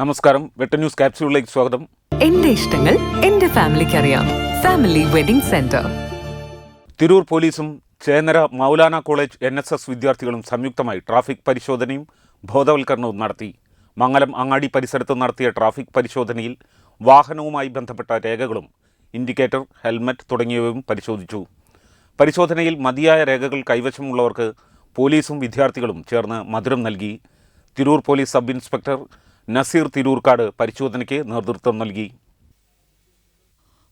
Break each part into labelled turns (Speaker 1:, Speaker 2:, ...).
Speaker 1: നമസ്കാരം. വെട്ട ന്യൂസ് ക്യാപ്സ്യൂളിലേക്ക് സ്വാഗതം.
Speaker 2: എന്റെ ഇഷ്ടങ്ങൾ എന്റെ ഫാമിലിക്ക് അറിയാം. Family wedding centre.
Speaker 1: തിരൂർ പോലീസും Chennara Moulana college N S S വിദ്യാർത്ഥികളും സംയുക്തമായി ട്രാഫിക് പരിശോധനയും ബോധവൽക്കരണവും നടത്തി. മംഗലം അങ്ങാടി പരിസരത്ത് നടത്തിയ ട്രാഫിക് പരിശോധനയിൽ വാഹനവുമായി ബന്ധപ്പെട്ട രേഖകളും ഇൻഡിക്കേറ്റർ ഹെൽമറ്റ് തുടങ്ങിയവയും പരിശോധിച്ചു. പരിശോധനയിൽ മതിയായ രേഖകൾ കൈവശമുള്ളവർക്ക് പോലീസും വിദ്യാർത്ഥികളും ചേർന്ന് മധുരം നൽകി. Tirur police sub inspector Naseer Tirurkad പരിശോധനയ്ക്ക് നേതൃത്വം നൽകി.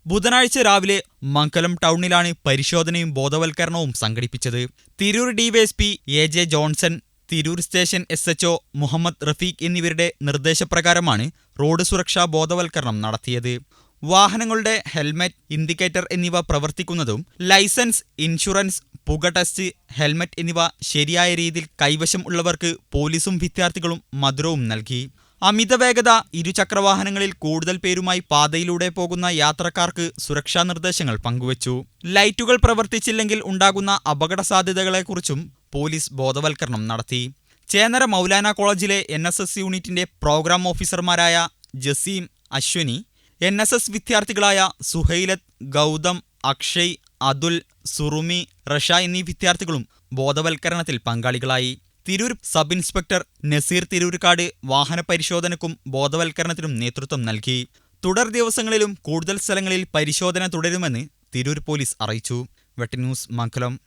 Speaker 3: ബുധനാഴ്ച രാവിലെ മംഗലം ടൗണിലാണ് പരിശോധനയും ബോധവൽക്കരണവും സംഘടിപ്പിച്ചത്. Tirur DYSP A J Johnson Tirur station S H O Muhammad Rafeeq എന്നിവരുടെ നിർദ്ദേശപ്രകാരമാണ് റോഡ് സുരക്ഷാ ബോധവൽക്കരണം നടത്തിയത്. വാഹനങ്ങളുടെ ഹെൽമെറ്റ് ഇൻഡിക്കേറ്റർ എന്നിവ പ്രവർത്തിക്കുന്നതും ലൈസൻസ് ഇൻഷുറൻസ് പുക ടെസ്റ്റ് ഹെൽമറ്റ് എന്നിവ ശരിയായ രീതിയിൽ കൈവശം ഉള്ളവർക്ക് പോലീസും വിദ്യാർത്ഥികളും മധുരവും നൽകി. അമിത വേഗത ഇരുചക്രവാഹനങ്ങളിൽ കൂടുതൽ പേരുമായി പാതയിലൂടെ പോകുന്ന യാത്രക്കാർക്ക് സുരക്ഷാ നിർദ്ദേശങ്ങൾ പങ്കുവച്ചു. ലൈറ്റുകൾ പ്രവർത്തിച്ചില്ലെങ്കിൽ ഉണ്ടാകുന്ന അപകട സാധ്യതകളെക്കുറിച്ചും പോലീസ് ബോധവൽക്കരണം നടത്തി. ചേന്നര മൗലാന കോളേജിലെ എൻ എസ് എസ് യൂണിറ്റിന്റെ പ്രോഗ്രാം ഓഫീസർമാരായ Jaseem Ashwini N S S വിദ്യാർത്ഥികളായ Suhailath Gautham Akshay Athul Surumi Rasha എന്നീ വിദ്യാർത്ഥികളും ബോധവൽക്കരണത്തിൽ പങ്കാളികളായി. തിരൂർ സബ് ഇൻസ്പെക്ടർ നസീർ തിരൂർക്കാട് വാഹന പരിശോധനക്കും ബോധവൽക്കരണത്തിനും നേതൃത്വം നൽകി. തുടർ ദിവസങ്ങളിലും കൂടുതൽ സ്ഥലങ്ങളിൽ പരിശോധന തുടരുമെന്ന് തിരൂർ പോലീസ് അറിയിച്ചു. വെട്ടന്യൂസ് മംഗലം.